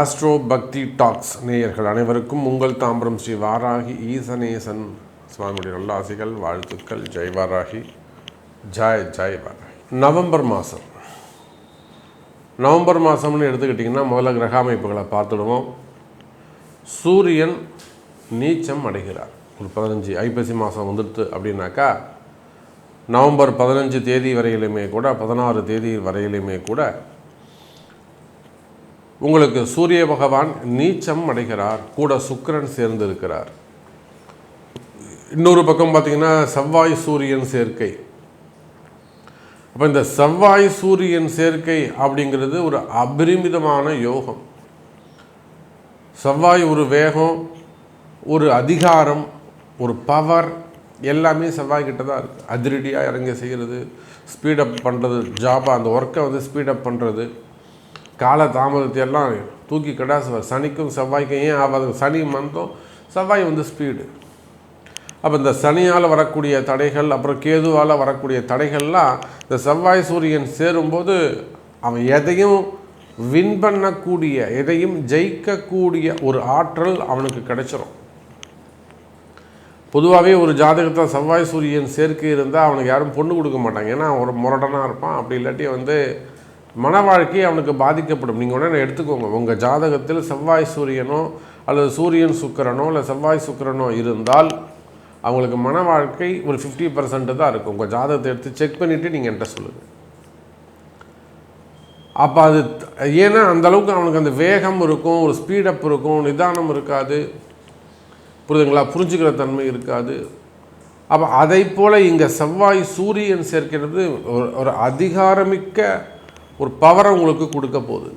Astro பக்தி tax நேயர்கள் அனைவருக்கும் உங்கள் தாம்பரம் ஸ்ரீ வாராகி ஈசனேசன் சுவாமியுடைய நல்லாசிகள் வாழ்த்துக்கள் Jai Varahi Joy Joy Varahi. November மாதம் நவம்பர் மாதம்னு எடுத்துக்கிட்டிங்கன்னா முதல்ல கிரக அமைப்புகளை பார்த்துடுவோம். சூரியன் நீச்சம் அடைகிறார். ஒரு பதினஞ்சு ஐப்பசி மாதம் வந்துடுது அப்படின்னாக்கா நவம்பர் பதினஞ்சு தேதி வரையிலுமே கூட பதினாறு தேதி வரையிலுமே கூட உங்களுக்கு சூரிய பகவான் நீச்சம் அடைகிறார். கூட சுக்கிரன் சேர்ந்து இருக்கிறார் இன்னொரு பக்கம் பார்த்தீங்கன்னா செவ்வாய் சூரியன் சேர்க்கை. அப்போ இந்த செவ்வாய் சூரியன் சேர்க்கை அப்படிங்கிறது ஒரு அபரிமிதமான யோகம். செவ்வாய் ஒரு வேகம் ஒரு அதிகாரம் ஒரு பவர் எல்லாமே செவ்வாய் கிட்ட தான் இருக்குது அதிரடியாக இறங்க செய்கிறது ஸ்பீடப் பண்ணுறது ஜாபாக அந்த ஒர்க்கை வந்து ஸ்பீடப் பண்ணுறது கால தாமதத்தை எல்லாம் தூக்கி கடாசுவார் சனிக்கும் செவ்வாய்க்கும் ஏன் ஆகாது? சனி மந்தம் செவ்வாய் வந்து ஸ்பீடு அப்போ இந்த சனியால் வரக்கூடிய தடைகள் அப்புறம் கேதுவால் வரக்கூடிய தடைகள்லாம் இந்த செவ்வாய் சூரியன் சேரும்போது அவன் எதையும் வின் பண்ணக்கூடிய எதையும் ஜெயிக்கக்கூடிய ஒரு ஆற்றல் அவனுக்கு கிடைச்சிரும். பொதுவாகவே ஒரு ஜாதகத்தில் செவ்வாய் சூரியன் சேர்க்கை இருந்தால் அவனுக்கு யாரும் பொண்ணு கொடுக்க மாட்டாங்க. ஏன்னா ஒரு முரடனாக இருப்பான். அப்படி இல்லாட்டி வந்து மன வாழ்க்கை அவனுக்கு பாதிக்கப்படும். நீங்கள் உடனே எடுத்துக்கோங்க. உங்கள் ஜாதகத்தில் செவ்வாய் சூரியனோ அல்லது சூரியன் சுக்கிரனோ இல்லை செவ்வாய் சுக்கிரனோ இருந்தால் அவங்களுக்கு மன வாழ்க்கை ஒரு ஃபிஃப்டி பர்சன்ட் தான் இருக்கும். உங்கள் ஜாதகத்தை எடுத்து செக் பண்ணிவிட்டு நீங்கள் என்கிட்ட சொல்லுங்கள் அப்போ அது ஏன்னா அந்த அளவுக்கு அவனுக்கு அந்த வேகம் இருக்கும் ஒரு ஸ்பீடப் இருக்கும் நிதானம் இருக்காது. புரியுதுங்களா? புரிஞ்சுக்கிற தன்மை இருக்காது. அப்போ அதை போல் இங்கே செவ்வாய் சூரியன் சேர்க்கிறது ஒரு ஒரு அதிகாரமிக்க ஒரு பவரை உங்களுக்கு கொடுக்க போகுது.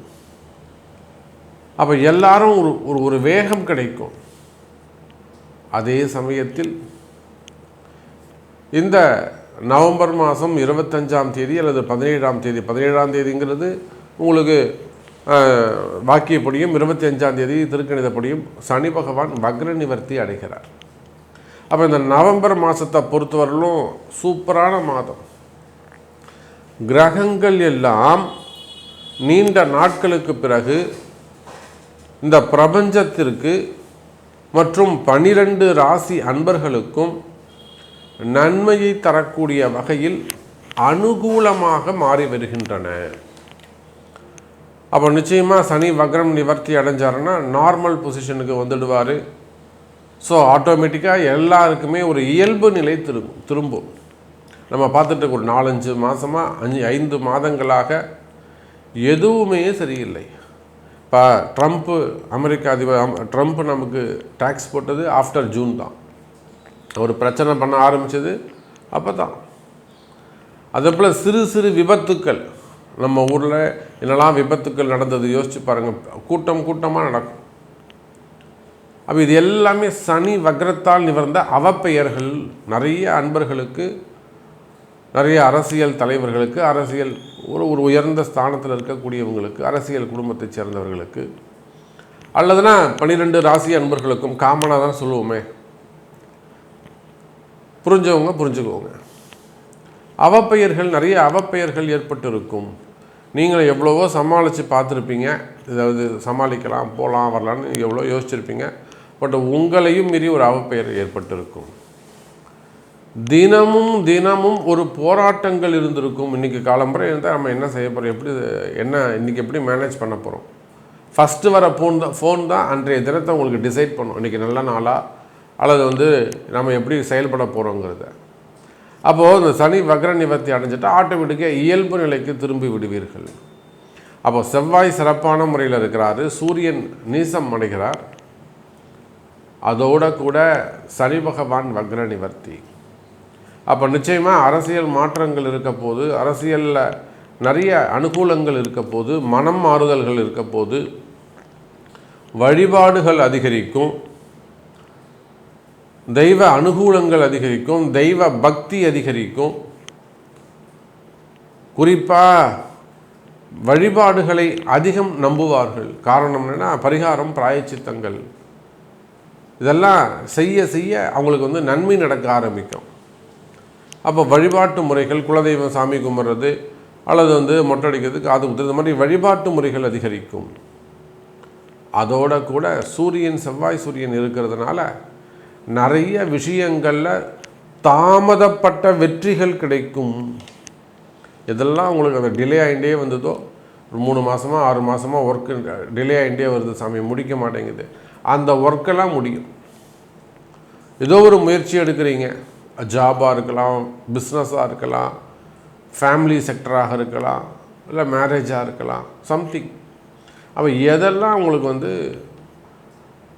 அப்போ எல்லாரும் ஒரு ஒரு ஒரு வேகம் கிடைக்கும். அதே சமயத்தில் இந்த நவம்பர் மாதம் இருபத்தஞ்சாம் தேதி அல்லது பதினேழாம் தேதி பதினேழாம் தேதிங்கிறது உங்களுக்கு வாக்கியப்படியும் இருபத்தி அஞ்சாம் தேதி திருக்கணிதப்படியும் சனி பகவான் வக்ர நிவர்த்தி அடைகிறார். அப்போ இந்த நவம்பர் மாதத்தை பொறுத்தவரையிலும் சூப்பரான மாதம். கிரகங்கள் எல்லாம் நீண்ட நாட்களுக்கு பிறகு இந்த பிரபஞ்சத்திற்கு மற்றும் பனிரெண்டு ராசி அன்பர்களுக்கும் நன்மையை தரக்கூடிய வகையில் அனுகூலமாக மாறி வருகின்றன. அப்போ நிச்சயமாக சனி வக்ரம் நிவர்த்தி அடைஞ்சாருன்னா நார்மல் பொசிஷனுக்கு வந்துடுவார். ஸோ ஆட்டோமேட்டிக்காக எல்லாருக்குமே ஒரு இயல்பு நிலை திரும்பும் திரும்பும். நம்ம பார்த்துட்டு ஒரு நாலஞ்சு மாதமாக அஞ்சு ஐந்து மாதங்களாக எதுவுமே சரியில்லை. இப்போ ட்ரம்ப்பு அமெரிக்க அதிபர் ட்ரம்ப் நமக்கு டேக்ஸ் போட்டது ஆஃப்டர் ஜூன் தான். ஒரு பிரச்சனை பண்ண ஆரம்பித்தது அப்போ தான் அதே போல் சிறு சிறு விபத்துக்கள். நம்ம ஊரில் என்னெல்லாம் விபத்துக்கள் நடந்தது யோசிச்சு பாருங்கள் கூட்டம் கூட்டமாக நடக்கும். அப்போ இது எல்லாமே சனி வக்ரத்தால் நிவர்ந்த அவப்பெயர்கள். நிறைய அன்பர்களுக்கு நிறைய அரசியல் தலைவர்களுக்கு அரசியல் ஒரு ஒரு உயர்ந்த ஸ்தானத்தில் இருக்கக்கூடியவங்களுக்கு அரசியல் குடும்பத்தைச் சேர்ந்தவர்களுக்கு அல்லதுனா பன்னிரெண்டு ராசி அன்பர்களுக்கும் காமனாக தான் சொல்லுவோமே. புரிஞ்சவங்க புரிஞ்சுக்குவோங்க. அவப்பெயர்கள் நிறைய அவப்பெயர்கள் ஏற்பட்டு இருக்கும் நீங்கள் எவ்வளவோ சமாளித்து பார்த்துருப்பீங்க. இதாவது சமாளிக்கலாம் போகலாம் வரலான்னு எவ்வளோ யோசிச்சிருப்பீங்க. பட் உங்களையும் மீறி ஒரு அவப்பெயர் ஏற்பட்டிருக்கும். தினமும் தினமும் ஒரு போராட்டங்கள் இருந்திருக்கும். இன்றைக்கி காலம்புரை இருந்தால் நம்ம என்ன செய்ய போகிறோம் எப்படி என்ன இன்றைக்கி எப்படி மேனேஜ் பண்ண போகிறோம் ஃபஸ்ட்டு வர ஃபோன் தான் ஃபோன் தான் அன்றைய தினத்தை உங்களுக்கு டிசைட் பண்ணும். இன்றைக்கி நல்ல நாளாக அல்லது வந்து நம்ம எப்படி செயல்பட போகிறோங்கிறத அப்போது இந்த சனி வக்ர நிவர்த்தி அடைஞ்சிட்டா ஆட்டோமேட்டிக்காக இயல்பு நிலைக்கு திரும்பி விடுவீர்கள். அப்போ செவ்வாய் சிறப்பான முறையில் இருக்கிறாரு. சூரியன் நீசம் அடைகிறார். அதோட கூட சனி பகவான் வக்ர நிவர்த்தி. அப்போ நிச்சயமாக அரசியல் மாற்றங்கள் இருக்க போது அரசியலில் நிறைய அனுகூலங்கள் இருக்க போது மனம் மாறுதல்கள் இருக்க போது வழிபாடுகள் அதிகரிக்கும் தெய்வ அனுகூலங்கள் அதிகரிக்கும் தெய்வ பக்தி அதிகரிக்கும். குறிப்பாக வழிபாடுகளை அதிகம் நம்புவார்கள். காரணம் என்னென்னா பரிகாரம் பிராயச்சித்தங்கள். இதெல்லாம் செய்ய செய்ய அவங்களுக்கு வந்து நன்மை நடக்க ஆரம்பிக்கும். அப்போ வழிபாட்டு முறைகள் குலதெய்வம் சாமி கும்பிட்றது அல்லது வந்து மொட்டை அடிக்கிறது காது குத்துறது இந்த மாதிரி வழிபாட்டு முறைகள் அதிகரிக்கும். அதோட கூட சூரியன் செவ்வாய் சூரியன் இருக்கிறதுனால நிறைய விஷயங்களில் தாமதப்பட்ட வெற்றிகள் கிடைக்கும். இதெல்லாம் உங்களுக்கு அந்த டிலே ஆகிட்டே வந்ததோ ஒரு மூணு மாதமாக ஆறு மாதமாக ஒர்க்கு டிலே ஆகிட்டே வருது சாமி முடிக்க மாட்டேங்குது. அந்த ஒர்க்கெல்லாம் முடியும். ஏதோ ஒரு முயற்சி எடுக்கிறீங்க. ஜாபாக இருக்கலாம் பிஸ்னஸாக இருக்கலாம் ஃபேமிலி செக்டராக இருக்கலாம் இல்லை மேரேஜாக இருக்கலாம் சம்திங் அப்போ எதெல்லாம் உங்களுக்கு வந்து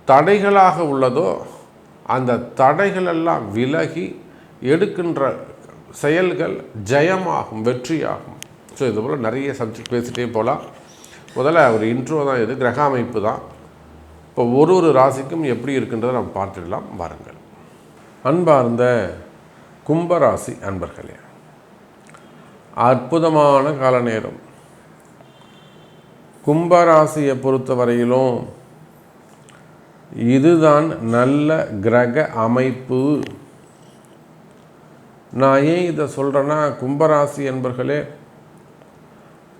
தடைகளாக உள்ளதோ அந்த தடைகளெல்லாம் விலகி எடுக்கின்ற செயல்கள் ஜெயமாகும் வெற்றியாகும். ஸோ இது போல் நிறைய சப்ஜெக்ட் பேசிகிட்டே போகலாம் முதல்ல ஒரு இன்ட்ரோ தான் இது கிரக அமைப்பு தான். இப்போ ஒரு ஒரு ராசிக்கும் எப்படி இருக்குன்றதை நம்ம பார்த்துடலாம். வாருங்கள். அன்பார்ந்த கும்பராசி அன்பர்களே அற்புதமான கால நேரம் கும்பராசியை பொறுத்த வரையிலும் இதுதான் நல்ல கிரக அமைப்பு. நான் ஏன் இதை சொல்கிறேன்னா கும்பராசி என்பர்களே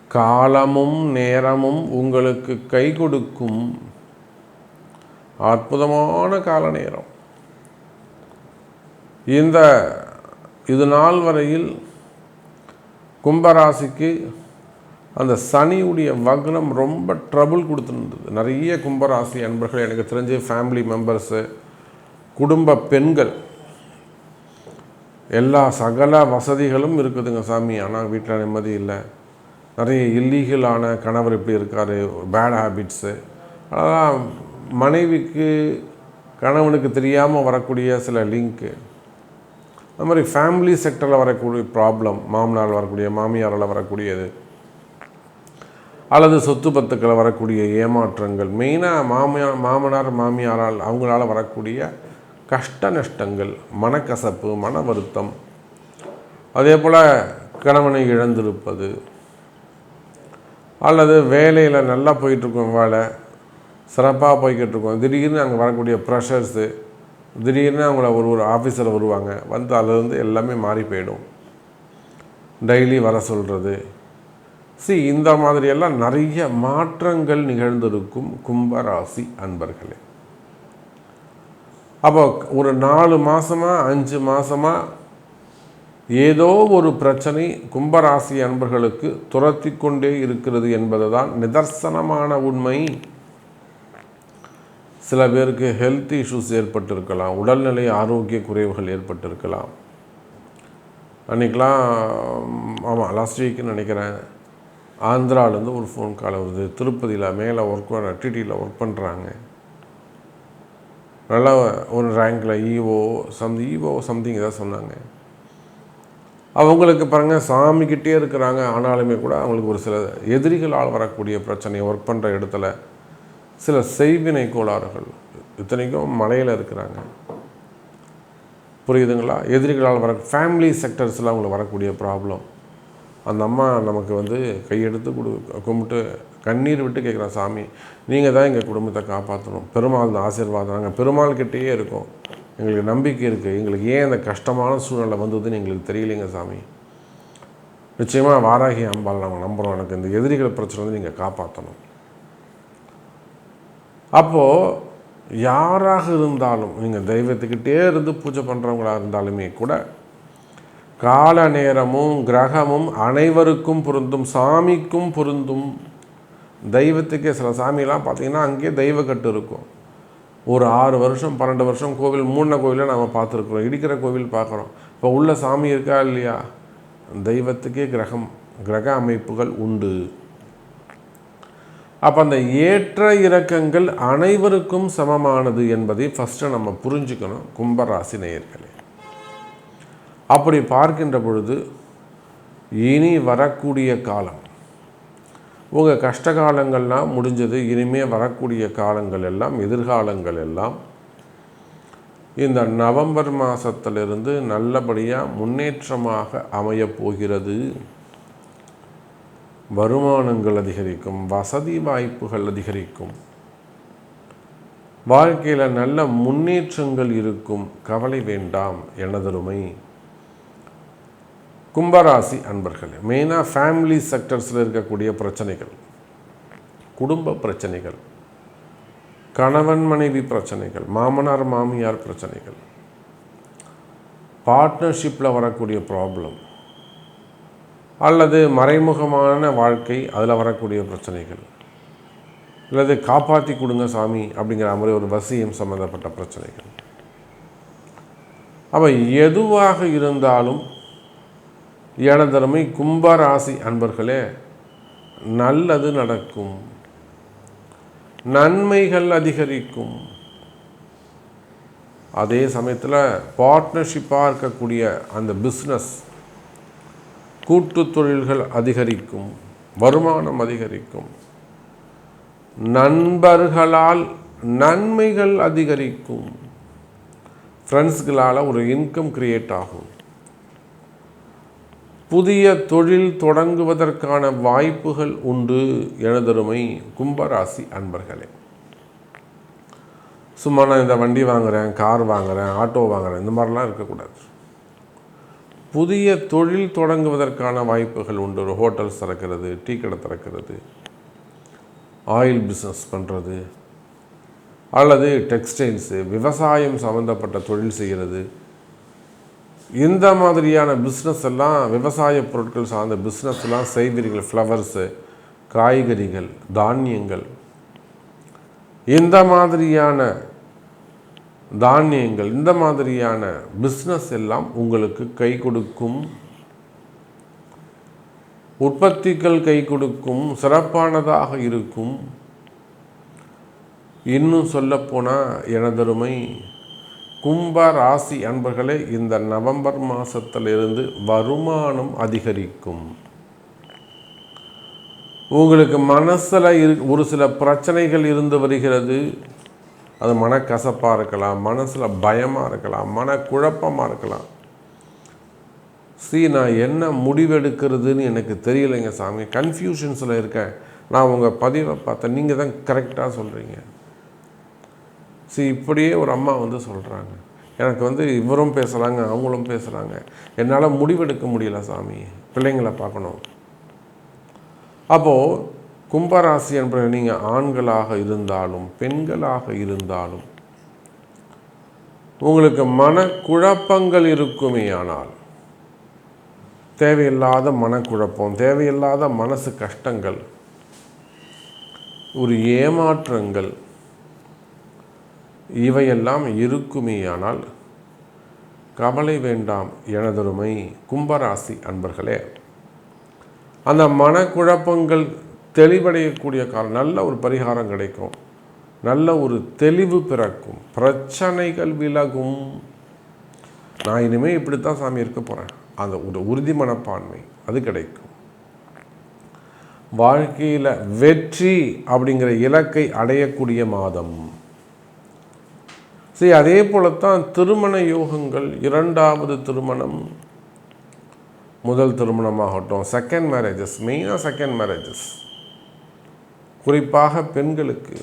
காலமும் நேரமும் உங்களுக்கு கை கொடுக்கும் அற்புதமான கால நேரம் இந்த இது நாள் வரையில் கும்பராசிக்கு அந்த சனியுடைய வக்னம் ரொம்ப ட்ரபுள் கொடுத்துருந்தது. நிறைய கும்பராசி அன்பர்கள் எனக்கு தெரிஞ்ச ஃபேமிலி மெம்பர்ஸு குடும்ப பெண்கள் எல்லா சகல வசதிகளும் இருக்குதுங்க சாமி. ஆனால் வீட்டில் நிம்மதி இல்லை. நிறைய இல்லீகலான கணவர் இப்படி இருக்கார் பேட் ஹேபிட்ஸு அதெல்லாம் மனைவிக்கு கணவனுக்கு தெரியாமல் வரக்கூடிய சில லிங்க்கு அது மாதிரி ஃபேமிலி செக்டரில் வரக்கூடிய ப்ராப்ளம் மாமனார் வரக்கூடிய மாமியாரால் வரக்கூடியது. அல்லது சொத்து பத்துக்களை வரக்கூடிய ஏமாற்றங்கள். மெயினாக மாமியார் மாமனார் மாமியாரால் அவங்களால வரக்கூடிய கஷ்ட நஷ்டங்கள் மனக்கசப்பு மன வருத்தம். அதே போல் கணவனை இழந்திருப்பது. அல்லது வேலையில் நல்லா போயிட்டுருக்கோம் வேலை. சிறப்பாக போய்கிட்டு இருக்கோம். திடீர்னு அங்கே வரக்கூடிய ப்ரெஷர்ஸு திடீர்னு அவங்கள ஒரு ஒரு ஆஃபீஸர் வருவாங்க. வந்து அதுலேருந்து எல்லாமே மாறி போயிடும். டெய்லி வர சொல்கிறது சி இந்த மாதிரியெல்லாம் நிறைய மாற்றங்கள் நிகழ்ந்திருக்கும் கும்பராசி அன்பர்களே. அப்போ ஒரு நாலு மாதமாக அஞ்சு மாதமாக ஏதோ ஒரு பிரச்சனை கும்பராசி அன்பர்களுக்கு துரத்தி கொண்டே இருக்கிறது என்பது தான் நிதர்சனமான உண்மை. சில பேருக்கு ஹெல்த் இஷ்யூஸ் ஏற்பட்டிருக்கலாம் உடல்நிலை ஆரோக்கிய குறைவுகள் ஏற்பட்டிருக்கலாம் அன்றைக்கெலாம் ஆமாம் லாஸ்ட் வீக்குன்னு நினைக்கிறேன் ஆந்திராவிலேருந்து ஒரு ஃபோன் கால் வருது. திருப்பதியில் மேலே ஒர்க் பண்ண டிடியில் ஒர்க் பண்ணுறாங்க நல்லா ஒரு ரேங்கில் ஈஓ சம் ஈஓ சம்திங் ஏதாவது சொன்னாங்க. அவங்களுக்கு பாருங்கள் சாமிக்கிட்டே இருக்கிறாங்க. ஆனாலுமே கூட அவங்களுக்கு ஒரு சில எதிரிகளால் வரக்கூடிய பிரச்சனை ஒர்க் பண்ணுற இடத்துல சில செய்வினை கோளாறுகள். இத்தனைக்கும் மலையில் இருக்கிறாங்க. புரியுதுங்களா? எதிரிகளால் வர ஃபேமிலி செக்டர்ஸில் அவங்களுக்கு வரக்கூடிய ப்ராப்ளம் அந்த அம்மா நமக்கு வந்து கையெடுத்து கொடு கும்பிட்டு கண்ணீர் விட்டு கேட்குறா சாமி நீங்கள் தான் எங்கள் குடும்பத்தை காப்பாற்றணும் பெருமாள் தான் ஆசீர்வாதம். நாங்கள் பெருமாள் கிட்டேயே இருக்கோம். எங்களுக்கு நம்பிக்கை இருக்குது எங்களுக்கு ஏன் இந்த கஷ்டமான சூழ்நிலை வந்ததுன்னு எங்களுக்கு தெரியலைங்க சாமி. நிச்சயமாக வாராகி அம்பாள் நாங்கள் நம்புகிறோம் எனக்கு இந்த எதிரிகள் பிரச்சனை வந்து நீங்கள் காப்பாற்றணும் அப்போது யாராக இருந்தாலும் நீங்கள் தெய்வத்துக்கிட்டே இருந்து பூஜை பண்ணுறவங்களாக இருந்தாலுமே கூட கால நேரமும் கிரகமும் அனைவருக்கும் பொருந்தும் சாமிக்கும் பொருந்தும் தெய்வத்துக்கே சில சாமியெல்லாம் பார்த்தீங்கன்னா அங்கேயே தெய்வக்கட்டு இருக்கும். ஒரு ஆறு வருஷம் பன்னெண்டு வருஷம் கோவில் மூணு கோவிலை நம்ம பார்த்துருக்குறோம் இடிக்கிற கோவில் பார்க்குறோம். இப்போ உள்ள சாமி இருக்கா இல்லையா? தெய்வத்துக்கே கிரகம் கிரக அமைப்புகள் உண்டு. அப்போ அந்த ஏற்ற இறக்கங்கள் அனைவருக்கும் சமமானது என்பதை ஃபஸ்ட்டு நம்ம புரிஞ்சுக்கணும் கும்பராசி நேயர்களே. அப்படி பார்க்கின்ற பொழுது இனி வரக்கூடிய காலம் உங்கள் கஷ்ட காலங்கள்லாம் முடிஞ்சது இனிமே வரக்கூடிய காலங்கள் எல்லாம் எதிர்காலங்கள் எல்லாம் இந்த நவம்பர் மாதத்திலிருந்து நல்லபடியாக முன்னேற்றமாக அமையப் போகிறது. வருமானங்கள் அதிகரிக்கும் வசதி வாய்ப்புகள் அதிகரிக்கும். வாழ்க்கையில் நல்ல முன்னேற்றங்கள் இருக்கும். கவலை வேண்டாம் எனதருமை. கும்பராசி அன்பர்களே மெயினாக ஃபேமிலி செக்டர்ஸில் இருக்கக்கூடிய பிரச்சனைகள். குடும்ப பிரச்சனைகள். கணவன் மனைவி பிரச்சனைகள் மாமனார் மாமியார் பிரச்சனைகள். பார்ட்னர்ஷிப்பில் வரக்கூடிய ப்ராப்ளம் அல்லது மறைமுகமான வாழ்க்கை அதில் வரக்கூடிய பிரச்சனைகள். அல்லது காப்பாற்றி கொடுங்க சாமி அப்படிங்கிற மாதிரி ஒரு வசியம் சம்மந்தப்பட்ட பிரச்சனைகள். அப்போ எதுவாக இருந்தாலும் எனதருமை கும்பராசி அன்பர்களே நல்லது நடக்கும். நன்மைகள் அதிகரிக்கும். அதே சமயத்தில் பார்ட்னர்ஷிப்பாக இருக்கக்கூடிய அந்த பிஸ்னஸ் கூட்டு தொழில்கள் அதிகரிக்கும் வருமானம் அதிகரிக்கும். நண்பர்களால் நன்மைகள் அதிகரிக்கும். ஃப்ரெண்ட்ஸ்களால் ஒரு இன்கம் கிரியேட் ஆகும். புதிய தொழில் தொடங்குவதற்கான வாய்ப்புகள் உண்டு எனதருமை கும்பராசி அன்பர்களே. சும்மா நான் இந்த வண்டி வாங்குகிறேன் கார் வாங்குகிறேன் ஆட்டோ வாங்குகிறேன் இந்த மாதிரிலாம் இருக்கக்கூடாது. புதிய தொழில் தொடங்குவதற்கான வாய்ப்புகள் உண்டு. ஒரு ஹோட்டல்ஸ் திறக்கிறது டீ கடை திறக்கிறது ஆயில் பிஸ்னஸ் பண்ணுறது அல்லது டெக்ஸ்டைல்ஸு விவசாயம் சம்மந்தப்பட்ட தொழில் செய்கிறது. இந்த மாதிரியான பிஸ்னஸ் எல்லாம் விவசாய பொருட்கள் சார்ந்த பிஸ்னஸ் எல்லாம் செய்வீர்கள். ஃப்ளவர்ஸு காய்கறிகள் தானியங்கள். இந்த மாதிரியான தானியங்கள் இந்த மாதிரியான பிஸ்னஸ் எல்லாம் உங்களுக்கு கை கொடுக்கும். உற்பத்திகள் கை கொடுக்கும் சிறப்பானதாக இருக்கும். இன்னும் சொல்லப்போனால் எனதருமை கும்ப ராசி அன்பர்களே இந்த நவம்பர் மாதத்திலிருந்து வருமானம் அதிகரிக்கும். உங்களுக்கு மனசில் இரு ஒரு சில பிரச்சனைகள் இருந்து வருகிறது. அது மனக்கசப்பாக இருக்கலாம் மனசில் பயமாக இருக்கலாம் மனக்குழப்பமாக இருக்கலாம். சி நான் என்ன முடிவெடுக்கிறதுன்னு எனக்கு தெரியலைங்க சாமி. கன்ஃபியூஷன்ஸில் இருக்கேன். நான் உங்கள் பதிவை பார்த்தேன். நீங்கள் தான் கரெக்டாக சொல்கிறீங்க சி இப்படியே ஒரு அம்மா வந்து சொல்கிறாங்க எனக்கு வந்து இவரும் பேசுகிறாங்க அவங்களும் பேசுகிறாங்க என்னால் முடிவெடுக்க முடியல சாமி. பிள்ளைங்களை பார்க்கணும். அப்போது கும்பராசி என்பது நீங்கள் ஆண்களாக இருந்தாலும் பெண்களாக இருந்தாலும் உங்களுக்கு மனக்குழப்பங்கள் இருக்குமே ஆனால் தேவையில்லாத மனக்குழப்பம் தேவையில்லாத மனசு கஷ்டங்கள் ஒரு ஏமாற்றங்கள் இவையெல்லாம் இருக்குமேயானால் கவலை வேண்டாம் எனதொருமை கும்பராசி அன்பர்களே. அந்த மனக்குழப்பங்கள் தெளிவடையக்கூடிய காலம் நல்ல ஒரு பரிகாரம் கிடைக்கும். நல்ல ஒரு தெளிவு பிறக்கும். பிரச்சனைகள் விலகும். நான் இனிமேல் இப்படித்தான் சாமி இருக்க போகிறேன் அந்த ஒரு உறுதி மனப்பான்மை அது கிடைக்கும். வாழ்க்கையில் வெற்றி அப்படிங்கிற இலக்கை அடையக்கூடிய மாதம். சரி அதே போலத்தான் திருமண யோகங்கள் இரண்டாவது திருமணம். முதல் திருமணமாகட்டும் செகண்ட் மேரேஜஸ் மெயினாக செகண்ட் மேரேஜஸ் குறிப்பாக பெண்களுக்கு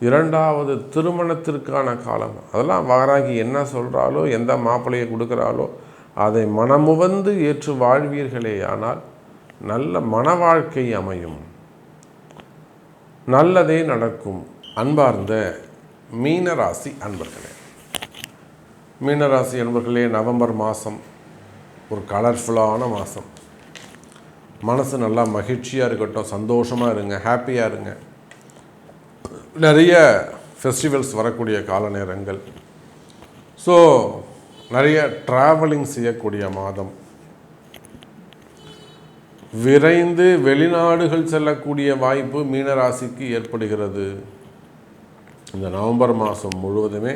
இரண்டாவது திருமணத்திற்கான காலம். அதெல்லாம் வாராகி என்ன சொல்கிறாலோ எந்த மாப்பிள்ளையை கொடுக்குறாலோ அதை மனமுவந்து ஏற்று வாழ்வீர்களே ஆனால் நல்ல மன வாழ்க்கை அமையும். நல்லதே நடக்கும். அன்பார்ந்த மீனராசி அன்பர்களே. மீனராசி அன்பர்களே நவம்பர் மாதம் ஒரு கலர்ஃபுல்லான மாதம். மனசு நல்லா மகிழ்ச்சியாக இருக்கட்டும் சந்தோஷமாக இருங்க ஹாப்பியாக இருங்க. நிறைய ஃபெஸ்டிவல்ஸ் வரக்கூடிய கால நேரங்கள் ஸோ நிறைய ட்ராவலிங் செய்யக்கூடிய மாதம். விரைந்து வெளிநாடுகள் செல்லக்கூடிய வாய்ப்பு மீனராசிக்கு ஏற்படுகிறது. இந்த நவம்பர் மாதம் முழுவதுமே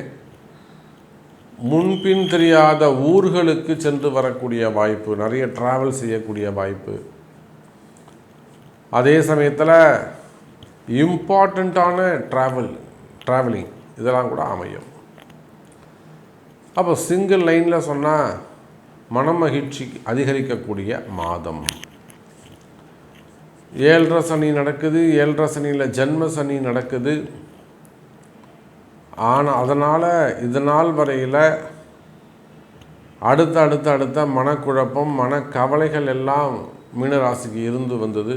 முன்பின் தெரியாத ஊர்களுக்கு சென்று வரக்கூடிய வாய்ப்பு நிறைய ட்ராவல் செய்யக்கூடிய வாய்ப்பு. அதே சமயத்தில் இம்பார்ட்டண்ட்டான ட்ராவல் ட்ராவலிங் இதெல்லாம் கூட அமையும். அப்போ சிங்கிள் லைனில் சொன்னால் மனமகிழ்ச்சி அதிகரிக்கக்கூடிய மாதம். ஏழரை சனி நடக்குது ஏழரை சனியில் ஜென்ம சனி நடக்குது. ஆனால் அதனால் இது நாள் வரையில் அடுத்த அடுத்த அடுத்த மனக்குழப்பம் மனக்கவலைகள் எல்லாம் மீனராசிக்கு இருந்து வந்தது.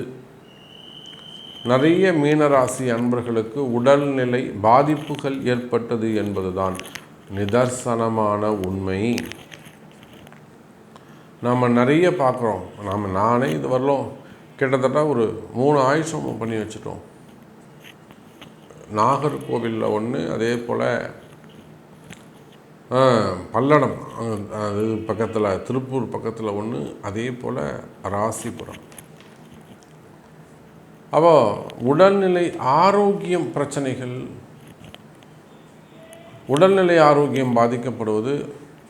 நிறைய மீனராசி அன்பர்களுக்கு உடல்நிலை பாதிப்புகள் ஏற்பட்டது என்பதுதான் நிதர்சனமான உண்மை. நம்ம நிறைய பார்க்குறோம். நாம் நானே இது வரலும் கிட்டத்தட்ட ஒரு மூணு ஆயுஷம் பண்ணி வச்சுட்டோம். நாகர்கோவிலில் ஒன்று அதே போல் பல்லடம் அது பக்கத்தில் திருப்பூர் பக்கத்தில் ஒன்று அதே போல் ராசிபுரம். அப்போ உடல்நிலை ஆரோக்கியம் பிரச்சனைகள் உடல்நிலை ஆரோக்கியம் பாதிக்கப்படுவது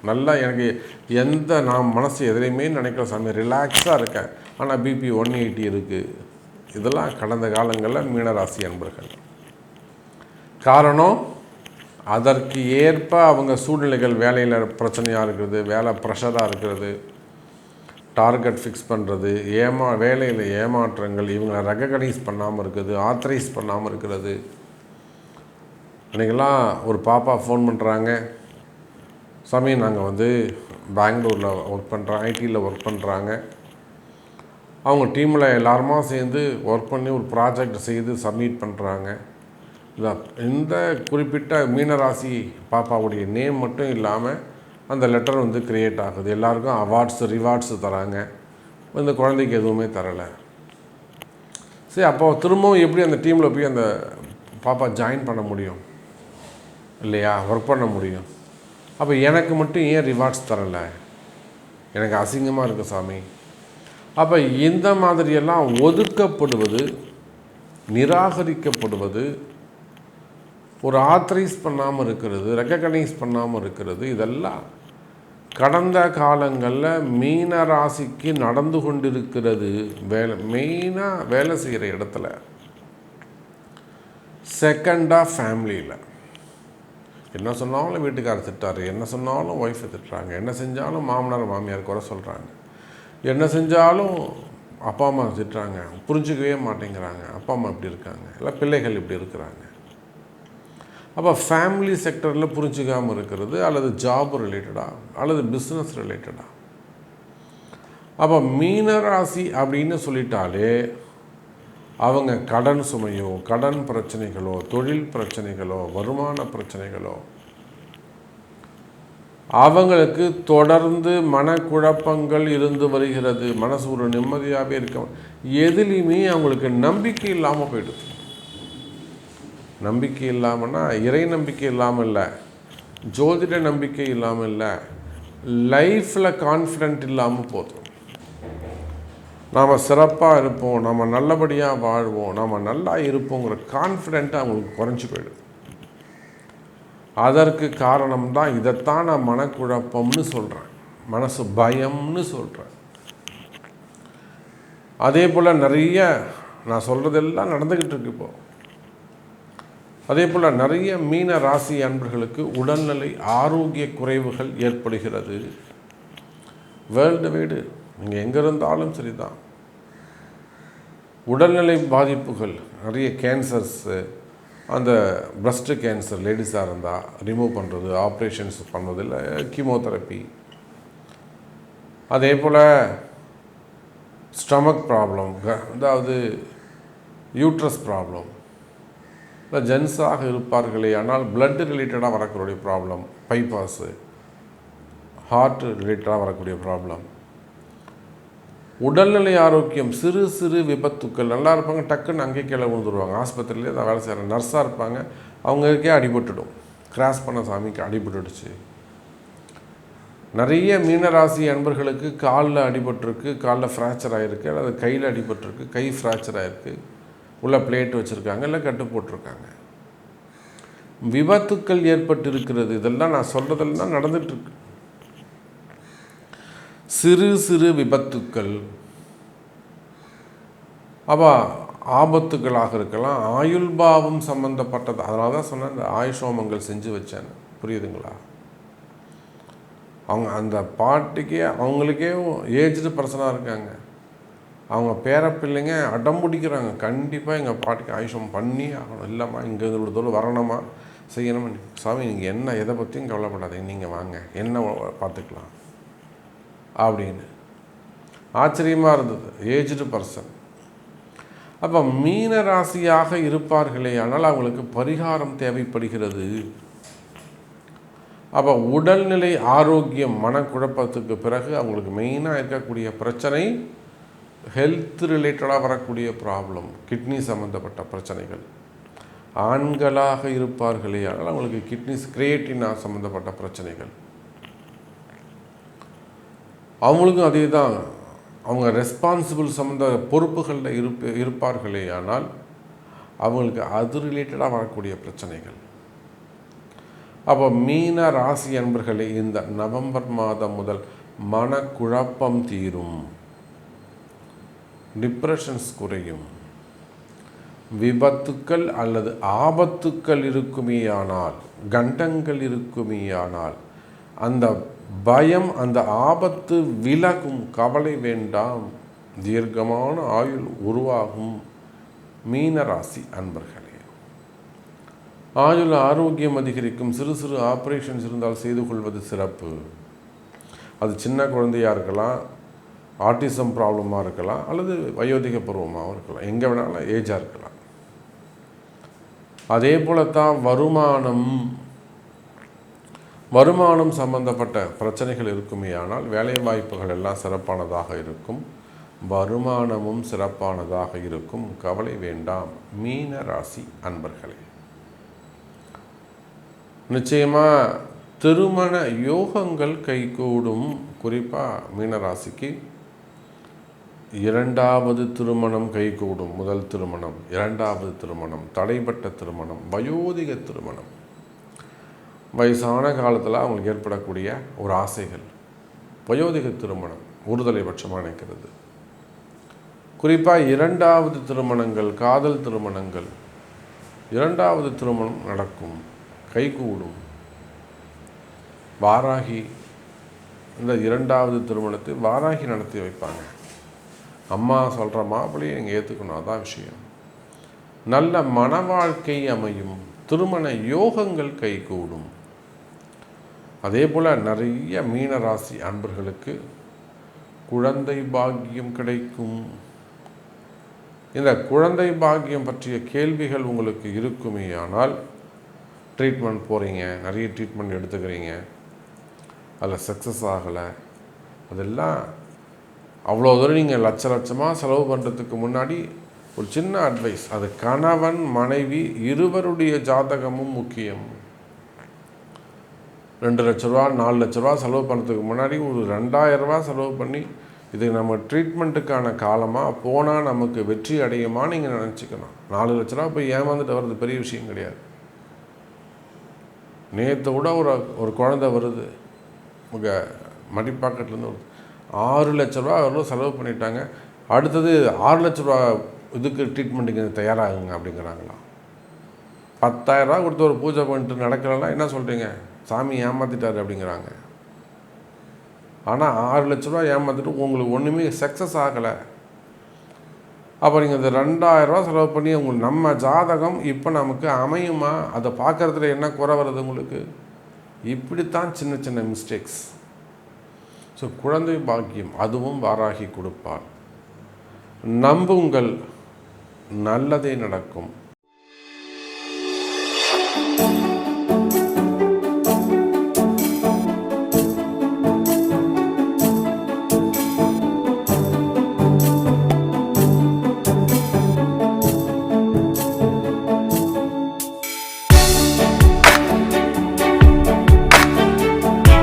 நல்லா எனக்கு எந்த நான் மனசு எதுலையுமே நினைக்கிற சாமி ரிலாக்ஸாக இருக்கேன். ஆனால் பிபி ஒன் எயிட்டி இருக்குது இதெல்லாம் கடந்த காலங்களில் மீனராசி அன்பர்கள். காரணம் அதற்கு ஏற்ப அவங்க சூழ்நிலைகள் வேலையில் பிரச்சனையாக இருக்கிறது வேலை ப்ரெஷராக இருக்கிறது. டார்கெட் ஃபிக்ஸ் பண்ணுறது ஏமா வேலையில் ஏமாற்றங்கள் இவங்களை ரெக்கக்னைஸ் பண்ணாமல் இருக்குது ஆத்தரைஸ் பண்ணாமல் இருக்கிறது. அன்றைக்கெல்லாம் ஒரு பாப்பா ஃபோன் பண்ணுறாங்க சாமி நாங்கள் வந்து பெங்களூரில் ஒர்க் பண்ணுறோம் ஐடியில் ஒர்க் பண்ணுறாங்க அவங்க டீமில் எல்லாருமா சேர்ந்து ஒர்க் பண்ணி ஒரு ப்ராஜெக்ட் செய்து சப்மிட் பண்ணுறாங்க இந்த குறிப்பிட்ட மீனராசி பாப்பாவுடைய நேம் மட்டும் இல்லாமல் அந்த லெட்டர் வந்து க்ரியேட் ஆகுது. எல்லாருக்கும் அவார்ட்ஸ் ரிவார்ட்ஸ் தராங்க. இந்த குழந்தைக்கு எதுவுமே தரலை. சரி அப்போ திரும்பவும் எப்படி அந்த டீமில் போய் அந்த பாப்பா ஜாயின் பண்ண முடியும்? இல்லையா? ஒர்க் பண்ண முடியும். அப்போ எனக்கு மட்டும் ஏன் ரிவார்ட்ஸ் தரலை? எனக்கு அசிங்கமாக இருக்குது சாமி. அப்போ இந்த மாதிரியெல்லாம் ஒதுக்கப்படுவது நிராகரிக்கப்படுவது ஒரு ஆத்தரைஸ் பண்ணாமல் இருக்கிறது ரெக்கக்னைஸ் பண்ணாமல் இருக்கிறது இதெல்லாம் கடந்த காலங்களில் மீன ராசிக்கு நடந்து கொண்டிருக்கிறது வேலை மெயினாக வேலை செய்கிற இடத்துல. செகண்டாக ஃபேமிலியில் என்ன சொன்னாலும் வீட்டுக்காரர் திட்டாரு. என்ன சொன்னாலும் ஒய்ஃபை திட்டுறாங்க. என்ன செஞ்சாலும் மாமனார் மாமியார் குறை சொல்கிறாங்க என்ன செஞ்சாலும் அப்பா அம்மா திட்டுறாங்க. புரிஞ்சுக்கவே மாட்டேங்கிறாங்க. அப்பா அம்மா இப்படி இருக்காங்க. இல்லை பிள்ளைகள் இப்படி இருக்கிறாங்க. அப்போ ஃபேமிலி செக்டரில் புரிஞ்சுக்காமல் இருக்கிறது அல்லது ஜாப் ரிலேட்டடாக அல்லது பிஸ்னஸ் ரிலேட்டடாக அப்போ மீனராசி அப்படின்னு சொல்லிட்டாலே அவங்க கடன் சுமையோ கடன் பிரச்சனைகளோ தொழில் பிரச்சனைகளோ வருமான பிரச்சனைகளோ அவங்களுக்கு தொடர்ந்து மனக்குழப்பங்கள் இருந்து வருகிறது. மனசு ஒரு நிம்மதியாகவே இருக்க எதுலேயுமே அவங்களுக்கு நம்பிக்கை இல்லாமல் போயிடுது. நம்பிக்கை இல்லாமல்னா இறை நம்பிக்கை இல்லாமல் இல்லை ஜோதிட நம்பிக்கை இல்லாமல் இல்லை லைஃப்பில் கான்ஃபிடென்ட் இல்லாமல் போதும். நாம் சிறப்பாக இருப்போம் நம்ம நல்லபடியாக வாழ்வோம் நம்ம நல்லா இருப்போங்கிற கான்ஃபிடென்ட் அவங்களுக்கு குறைஞ்சி போயிடுது அதற்கு காரணம் தான் இதைத்தான் நான் மனக்குழப்பம்னு சொல்கிறேன் மனசு பயம்னு சொல்கிறேன் அதே போல் நிறைய நான் சொல்கிறதெல்லாம் நடந்துக்கிட்டு இருக்கு இப்போது அதே போல் நிறைய மீன ராசி அன்பர்களுக்கு உடல்நிலை ஆரோக்கிய குறைவுகள் ஏற்படுகிறது. வேர்ல்டு வைடு நீங்கள் எங்கே இருந்தாலும் சரிதான். உடல்நிலை பாதிப்புகள் நிறைய கேன்சர்ஸு அந்த பிரஸ்ட்டு கேன்சர் லேடிஸாக இருந்தால் ரிமூவ் பண்ணுறது ஆப்ரேஷன்ஸ் பண்ணுறது இல்லை கீமோதெரப்பி அதே போல் ஸ்டமக் ப்ராப்ளம் அதாவது யூட்ரஸ் ப்ராப்ளம் இல்லை ஜென்ஸாக இருப்பார்களே ஆனால் பிளட் ரிலேட்டடாக வரக்கூடிய ப்ராப்ளம் பைபாஸு ஹார்ட் ரிலேட்டடாக வரக்கூடிய ப்ராப்ளம் உடல்நிலை ஆரோக்கியம் சிறு சிறு விபத்துக்கள் நல்லா இருப்பாங்க டக்குன்னு அங்கே கீழே விழுந்துருவாங்க. ஆஸ்பத்திரியிலே தான் வேலை செய்கிற நர்ஸாக இருப்பாங்க அவங்களுக்கே அடிபட்டுடும். கிராஸ் பண்ண சாமிக்கு அடிபட்டுடுச்சு. நிறைய மீனராசி அன்பர்களுக்கு காலில் அடிபட்டிருக்கு காலில் ஃப்ராக்சர் ஆகிருக்கு அல்லது கையில் அடிபட்டிருக்கு கை ஃப்ராக்சர் ஆகிருக்கு உள்ள பிளேட் வச்சுருக்காங்க இல்லை கட்டு போட்டிருக்காங்க. விபத்துக்கள் ஏற்பட்டு இருக்கிறது இதெல்லாம் நான் சொல்கிறதெல்லாம் நடந்துட்டுருக்கு. சிறு சிறு விபத்துக்கள். அப்போ ஆபத்துகளாக இருக்கலாம். ஆயுள் பாவம் சம்மந்தப்பட்டது அதனால தான் சொன்னேன் இந்த ஆயுஷோமங்கள் செஞ்சு வச்சேன். புரியுதுங்களா? அவங்க அந்த பாட்டுக்கே அவங்களுக்கே ஏஜ்டு பர்சனாக இருக்காங்க. அவங்க பேர பிள்ளைங்க அடம் பிடிக்கிறாங்க. கண்டிப்பாக எங்கள் பாட்டுக்கு ஆயுஷம் பண்ணி ஆகணும். இல்லைம்மா இங்கே இவ்வளோ தூரம் வரணுமா? செய்யணுமா? சாமி நீங்கள் என்ன எதை பற்றியும் கவலைப்படாதீங்க. நீங்கள் வாங்க. என்ன பார்த்துக்கலாம். அப்படின்னு. ஆச்சரியமாக இருந்தது. ஏஜ்டு பர்சன் அப்போ மீன ராசியாக இருப்பார்களே ஆனால் அவங்களுக்கு பரிகாரம் தேவைப்படுகிறது. அப்போ உடல்நிலை ஆரோக்கியம் மனக்குழப்பத்துக்கு பிறகு அவங்களுக்கு மெயினாக இருக்கக்கூடிய பிரச்சனை ஹெல்த் ரிலேட்டடாக வரக்கூடிய ப்ராப்ளம் கிட்னி சம்மந்தப்பட்ட பிரச்சனைகள். ஆண்களாக இருப்பார்களே ஆனால் அவங்களுக்கு கிட்னிஸ் கிரியேட்டினா சம்மந்தப்பட்ட பிரச்சனைகள். அவங்களுக்கும் அதே தான் அவங்க ரெஸ்பான்சிபிள் சம்மந்த பொறுப்புகளில் இருப்ப இருப்பார்களே ஆனால் அவங்களுக்கு அது ரிலேட்டடாக வரக்கூடிய பிரச்சனைகள். அப்போ மீன ராசி அன்பர்களே இந்த நவம்பர் மாதம் முதல் மனக்குழப்பம் தீரும். டிப்ரெஷன்ஸ் குறையும். விபத்துக்கள் அல்லது ஆபத்துக்கள் இருக்குமேயானால் கண்டங்கள் இருக்குமேயானால் அந்த பயம் அந்த ஆபத்து விலகும் கவலை வேண்டாம். தீர்க்கமான ஆயுள் உருவாகும். மீனராசி அன்பர்களே ஆயுள் ஆரோக்கியம் அதிகரிக்கும். சிறு சிறு ஆப்ரேஷன்ஸ் இருந்தால் செய்து கொள்வது சிறப்பு. அது சின்ன குழந்தையாக இருக்கலாம் ஆட்டிசம் ப்ராப்ளமாக இருக்கலாம் அல்லது வயோதிக பருவமாகவும் இருக்கலாம். எங்கே வேணாலும் ஏஜாக இருக்கலாம். அதே போலத்தான் வருமானம். வருமானம் சம்பந்தப்பட்ட பிரச்சனைகள் இருக்குமே ஆனால் வேலை வாய்ப்புகள் எல்லாம் சிறப்பானதாக இருக்கும். வருமானமும் சிறப்பானதாக இருக்கும். கவலை வேண்டாம். மீன ராசி அன்பர்களே. நிச்சயமாக திருமண யோகங்கள் கைகூடும். குறிப்பாக மீனராசிக்கு இரண்டாவது திருமணம் கைகூடும் முதல் திருமணம் இரண்டாவது திருமணம் தடைப்பட்ட திருமணம் வயோதிக திருமணம். வயசான காலத்தில் அவங்களுக்கு ஏற்படக்கூடிய ஒரு ஆசைகள். வயோதிக திருமணம் ஒருதலை பட்சமாக நினைக்கிறது. குறிப்பாக இரண்டாவது திருமணங்கள் காதல் திருமணங்கள் இரண்டாவது திருமணம் நடக்கும் கைகூடும். வாராகி இந்த இரண்டாவது திருமணத்தை வாராகி நடத்தி வைப்பாங்க. அம்மா சொல்கிற மாப்பிள்ளையை நீங்கள் ஏற்றுக்கணும் அதான் விஷயம். நல்ல மன வாழ்க்கை அமையும் திருமண யோகங்கள் கைகூடும். அதே போல் நிறைய மீனராசி அன்பர்களுக்கு குழந்தை பாக்கியம் கிடைக்கும். இந்த குழந்தை பாக்கியம் பற்றிய கேள்விகள் உங்களுக்கு இருக்குமே ஆனால் ட்ரீட்மெண்ட் போகிறீங்க நிறைய ட்ரீட்மெண்ட் எடுத்துக்கிறீங்க. அதில் சக்ஸஸ் ஆகலை. அதெல்லாம் அவ்வளோ தூரம் நீங்கள் லட்ச லட்சமாக செலவு பண்ணுறதுக்கு முன்னாடி ஒரு சின்ன அட்வைஸ் அது கணவன் மனைவி இருவருடைய ஜாதகமும் முக்கியம். ரெண்டு லட்ச ரூபா நாலு லட்ச ரூபா செலவு பண்ணுறதுக்கு முன்னாடி ஒரு ரெண்டாயிரரூபா செலவு பண்ணி இது நம்ம ட்ரீட்மெண்ட்டுக்கான காலமாக போனால் நமக்கு வெற்றி அடையுமா நீங்கள் நினச்சிக்கணும் நாலு லட்ச ரூபா போய் ஏமாந்துட்டு வர்றது பெரிய விஷயம் கிடையாது. நேற்று விட ஒரு ஒரு குழந்தை வருது. உங்கள் மடிப்பாக்கெட்லேருந்து வருது ஆறு லட்ச ரூபா அவர்களும் செலவு பண்ணிட்டாங்க. அடுத்தது ஆறு லட்ச ரூபா இதுக்கு ட்ரீட்மெண்ட்டுக்கு தயாராகுங்க அப்படிங்கிறாங்களாம் பத்தாயிரரூபா கொடுத்து ஒரு பூஜை பண்ணிட்டு நடக்கலன்னா என்ன சொல்கிறீங்க சாமி ஏமாற்றிட்டாரு அப்படிங்கிறாங்க. ஆனால் ஆறு லட்ச ரூபா ஏமாற்றிட்டு உங்களுக்கு ஒன்றுமே சக்ஸஸ் ஆகலை. அப்போ நீங்கள் இந்த ரெண்டாயிரரூவா செலவு பண்ணி உங்களுக்கு நம்ம ஜாதகம் இப்போ நமக்கு அமையுமா? அதை பார்க்குறதுல என்ன குறை வருது உங்களுக்கு? இப்படித்தான் சின்ன சின்ன மிஸ்டேக்ஸ் ஸோ குழந்தை பாக்கியம் அதுவும் வாராகி கொடுப்பார். நம்புங்கள் நல்லதே நடக்கும்.